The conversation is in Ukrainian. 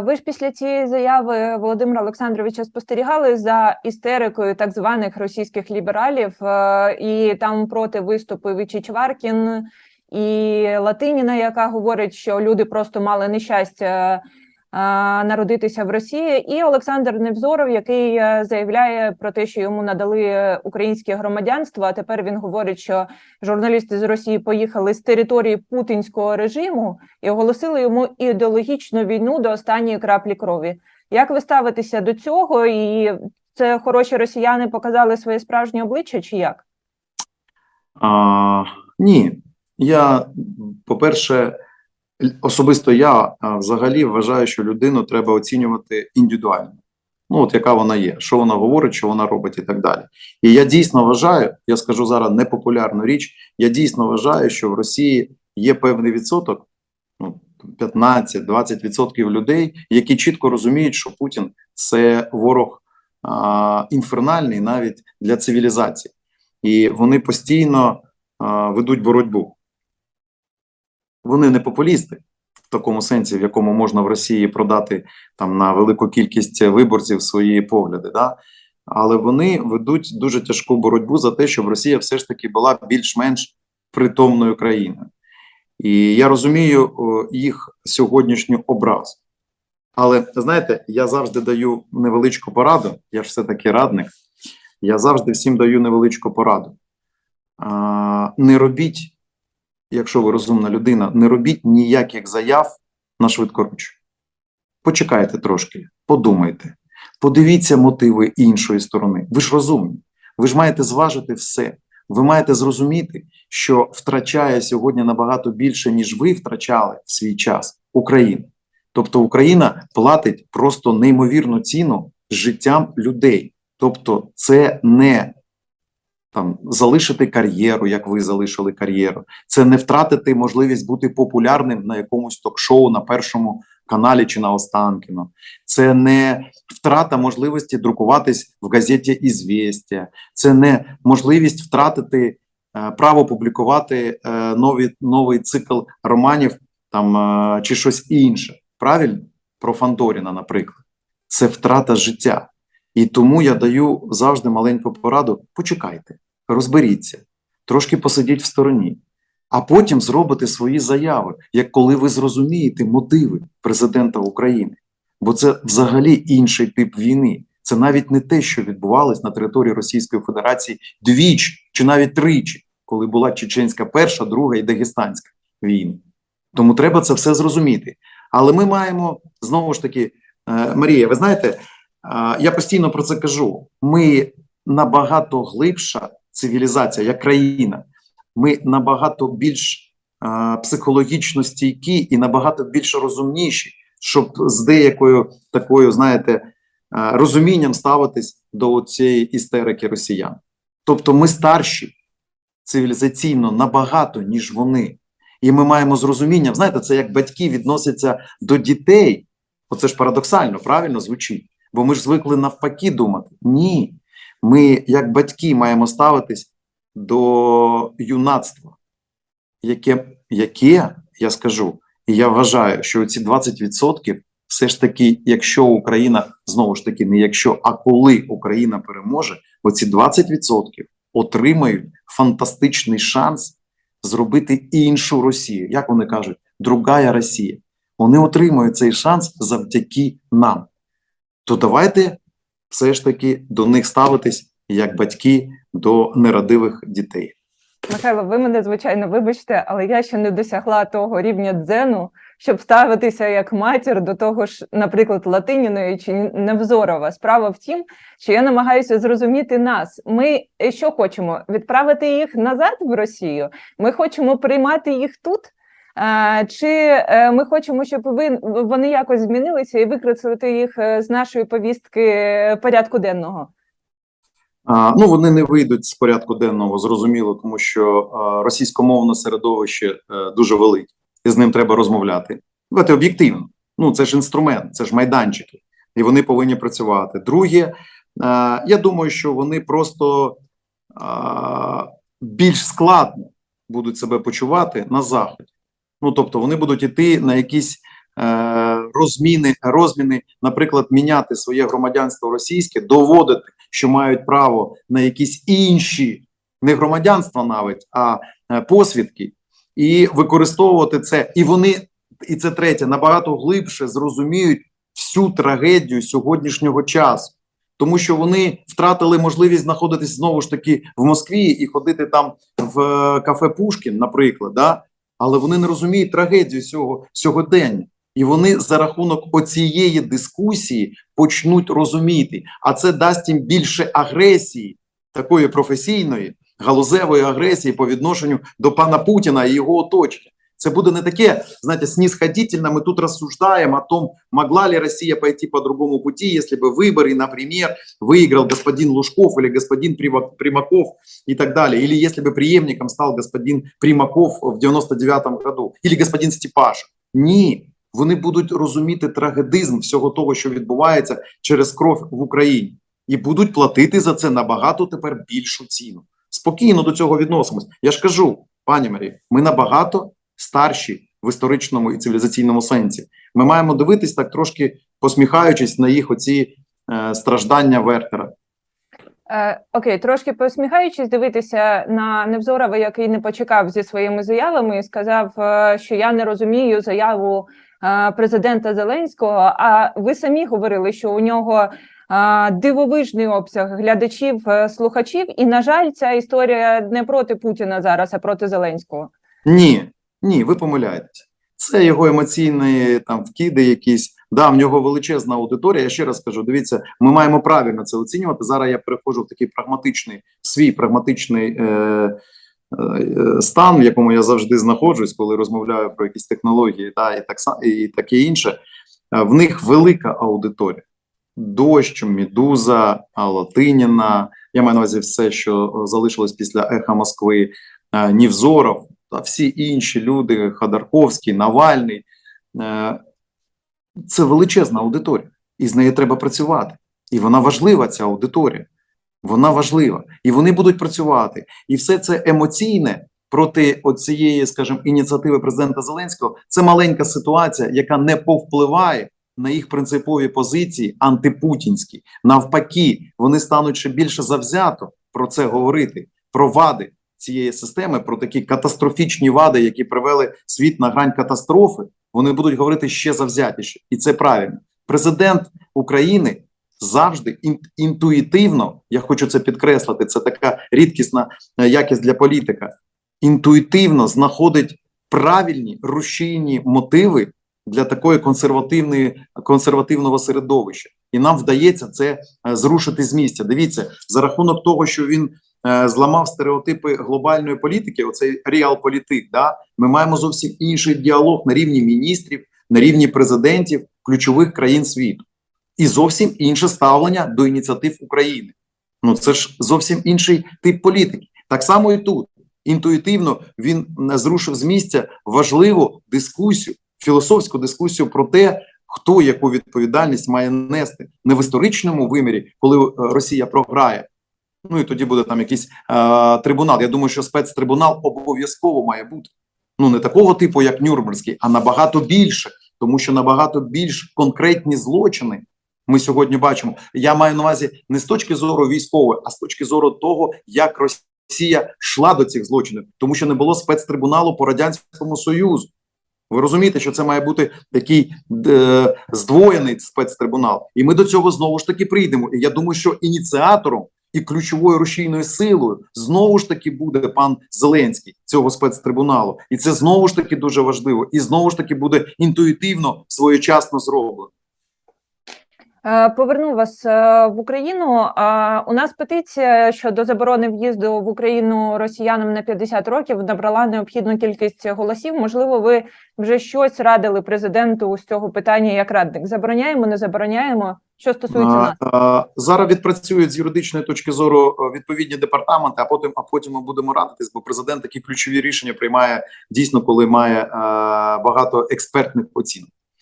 Ви ж після цієї заяви Володимира Олександровича спостерігали за істерикою так званих російських лібералів, е, і там проти виступив і Чичваркін, і Латиніна, яка говорить, що люди просто мали нещастя народитися в Росії, і Олександр Невзоров, який е, заявляє про те, що йому надали українське громадянство. А тепер він говорить, що журналісти з Росії поїхали з території путінського режиму і оголосили йому ідеологічну війну до останньої краплі крові. Як ви ставитеся до цього? І це хороші росіяни показали своє справжнє обличчя, чи як? А, ні, я, по-перше, л- особисто я взагалі вважаю, що людину треба оцінювати індивідуально. Ну, от яка вона є, що вона говорить, що вона робить і так далі. І я дійсно вважаю, я скажу зараз непопулярну річ, я дійсно вважаю, що в Росії є певний відсоток, ну, 15-20% людей, які чітко розуміють, що Путін це ворог а, інфернальний навіть для цивілізації. І вони постійно а, ведуть боротьбу. Вони не популісти в такому сенсі, в якому можна в Росії продати там на велику кількість виборців свої погляди. Да? Але вони ведуть дуже тяжку боротьбу за те, щоб Росія все ж таки була більш-менш притомною країною. І я розумію їх сьогоднішню образу. Але знаєте, я завжди даю невеличку пораду, я ж все-таки радник. Я завжди всім даю невеличку пораду. Не робіть, якщо ви розумна людина, не робіть ніяких заяв на швидкоруч. Почекайте трошки, подумайте, подивіться мотиви іншої сторони. Ви ж розумні, ви ж маєте зважити все. Ви маєте зрозуміти, що втрачає сьогодні набагато більше, ніж ви втрачали в свій час Україна. Тобто Україна платить просто неймовірну ціну життям людей. Тобто, це не там залишити кар'єру, як ви залишили кар'єру, це не втратити можливість бути популярним на якомусь ток-шоу на першому каналі чи на Останкіно. Це не втрата можливості друкуватись в газеті «Ізвєстя», це не можливість втратити е, право публікувати е, нові, новий цикл романів там е, чи щось інше. Правильно? Про Фандоріна, наприклад. Це втрата життя. І тому я даю завжди маленьку пораду: почекайте, розберіться, трошки посидіть в стороні, а потім зробите свої заяви, як коли ви зрозумієте мотиви президента України. Бо це взагалі інший тип війни. Це навіть не те, що відбувалось на території Російської Федерації двічі чи навіть тричі, коли була Чеченська перша, друга і Дагестанська війни. Тому треба це все зрозуміти. Але ми маємо знову ж таки, е, Марія, ви знаєте, е, я постійно про це кажу. Ми набагато глибша цивілізація, як країна. Ми набагато більш психологічно стійкі і набагато більш розумніші, щоб з деякою такою, знаєте, розумінням ставитись до цієї істерики росіян. Тобто, ми старші цивілізаційно набагато, ніж вони. І ми маємо з розумінням, знаєте, це як батьки відносяться до дітей. Оце ж парадоксально, правильно звучить. Бо ми ж звикли навпаки думати. Ні. Ми, як батьки, маємо ставитись до юнацтва, яке, яке я скажу, і я вважаю, що ці 20% все ж таки, якщо Україна знову ж таки, не якщо, а коли Україна переможе, оці 20% отримають фантастичний шанс зробити іншу Росію. Як вони кажуть, другая Росія. Вони отримують цей шанс завдяки нам. То давайте все ж таки до них ставитись як батьки до нерадивих дітей. Михайло, ви мене звичайно вибачте, але я ще не досягла того рівня дзену, щоб ставитися як матір до того ж, наприклад, Латиніної чи Невзорова. Справа в тім, що я намагаюся зрозуміти нас. Ми е, що хочемо? Відправити їх назад в Росію? Ми хочемо приймати їх тут. Чи е, ми хочемо, щоб вони якось змінилися і викреслити їх е, з нашої повістки е, порядку денного? Ну, вони не вийдуть з порядку денного, зрозуміло, тому що російськомовне середовище дуже велике, і з ним треба розмовляти. Давайте об'єктивно. Ну, це ж інструмент, це ж майданчики, і вони повинні працювати. Друге, я думаю, що вони просто більш складно будуть себе почувати на заході. Ну тобто, вони будуть іти на якісь е, розміни, розміни, наприклад, міняти своє громадянство російське, доводити, що мають право на якісь інші, не громадянства навіть, а е, посвідки, і використовувати це. І вони, і це третє, набагато глибше зрозуміють всю трагедію сьогоднішнього часу. Тому що вони втратили можливість знаходитись знову ж таки в Москві і ходити там в е, кафе Пушкін, наприклад, да? Але вони не розуміють трагедію цього сьогодення. І вони за рахунок оцієї дискусії почнуть розуміти, а це дасть їм більше агресії, такої професійної, галузевої агресії по відношенню до пана Путіна і його оточення. Це буде не таке, знаете, снисходительно мы тут рассуждаем о том, могла ли Россия пойти по другому пути, если бы выборы, например, выиграл господин Лужков или господин Прива- Примаков и так далее, или если бы преемником стал господин Примаков в 99 году, или господин Степаша. Ні, вони будуть розуміти трагедизм всього того, що відбувається через кров в Україні, і будуть платити за це набагато тепер більшу ціну. Спокійно до цього відносимось. Я ж кажу, пані Марі, ми набагато старші в історичному і цивілізаційному сенсі. Ми маємо дивитись так трошки посміхаючись на їх оці е, страждання Вертера. Е, окей, трошки посміхаючись, дивитися на Невзорова, який не почекав зі своїми заявами, і сказав, е, що я не розумію заяву е, президента Зеленського. А ви самі говорили, що у нього е, дивовижний обсяг глядачів, слухачів, і на жаль, ця історія не проти Путіна зараз, а проти Зеленського. Ні, ні, ви помиляєтесь. Це його емоційні там вкиди, якісь. Да, в нього величезна аудиторія. Я ще раз кажу: дивіться, ми маємо правильно це оцінювати. Зараз я переходжу в такий прагматичний, свій прагматичний е, е, стан, в якому я завжди знаходжусь, коли розмовляю про якісь технології, да, і так і таке інше. Е, В них велика аудиторія. Дощ, Медуза, Латиніна. Я маю на увазі все, що е, залишилось після еха Москви, е, Нівзоров та всі інші люди, Ходорковський, Навальний. Е, Це величезна аудиторія, і з нею треба працювати. І вона важлива, ця аудиторія. Вона важлива. І вони будуть працювати. І все це емоційне проти оцієї, скажімо, ініціативи президента Зеленського. Це маленька ситуація, яка не повпливає на їх принципові позиції антипутінські. Навпаки, вони стануть ще більше завзято про це говорити, про вади цієї системи, про такі катастрофічні вади, які привели світ на грань катастрофи. Вони будуть говорити ще завзятіше, і це правильно. Президент України завжди інтуїтивно, я хочу це підкреслити. Це така рідкісна е, якість для політика. Інтуїтивно знаходить правильні рушійні мотиви для такої консервативної консервативного середовища, і нам вдається це е, зрушити з місця. Дивіться, за рахунок того, що він зламав стереотипи глобальної політики, оцей реал-політик, да, ми маємо зовсім інший діалог на рівні міністрів, на рівні президентів ключових країн світу, і зовсім інше ставлення до ініціатив України. Ну це ж зовсім інший тип політики. Так само і тут інтуїтивно він е, зрушив з місця важливу дискусію, філософську дискусію про те, хто яку відповідальність має нести не в історичному вимірі, коли е, Росія програє. Ну і тоді буде там якийсь е, трибунал. Я думаю, що спецтрибунал обов'язково має бути. Ну не такого типу, як Нюрнберзький, а набагато більше, тому що набагато більш конкретні злочини ми сьогодні бачимо. Я маю на увазі не з точки зору військової, а з точки зору того, як Росія йшла до цих злочинів, тому що не було спецтрибуналу по радянському союзу. Ви розумієте, що це має бути такий е, здвоєний спецтрибунал, і ми до цього знову ж таки прийдемо. І я думаю, що ініціатором і ключовою рушійною силою знову ж таки буде пан Зеленський цього спецтрибуналу, і це знову ж таки дуже важливо, і знову ж таки буде інтуїтивно своєчасно зроблено. Е, Поверну вас е, в Україну. У нас петиція щодо заборони в'їзду в Україну росіянам на 50 років набрала необхідну кількість голосів. Можливо, ви вже щось радили президенту з цього питання як радник. Забороняємо, не забороняємо. Що стосується нас? А, зараз відпрацюють з юридичної точки зору е, відповідні департаменти, а потім, а потім ми будемо радитись, бо президент такі ключові рішення приймає дійсно, коли має а, багато експертних оцінок.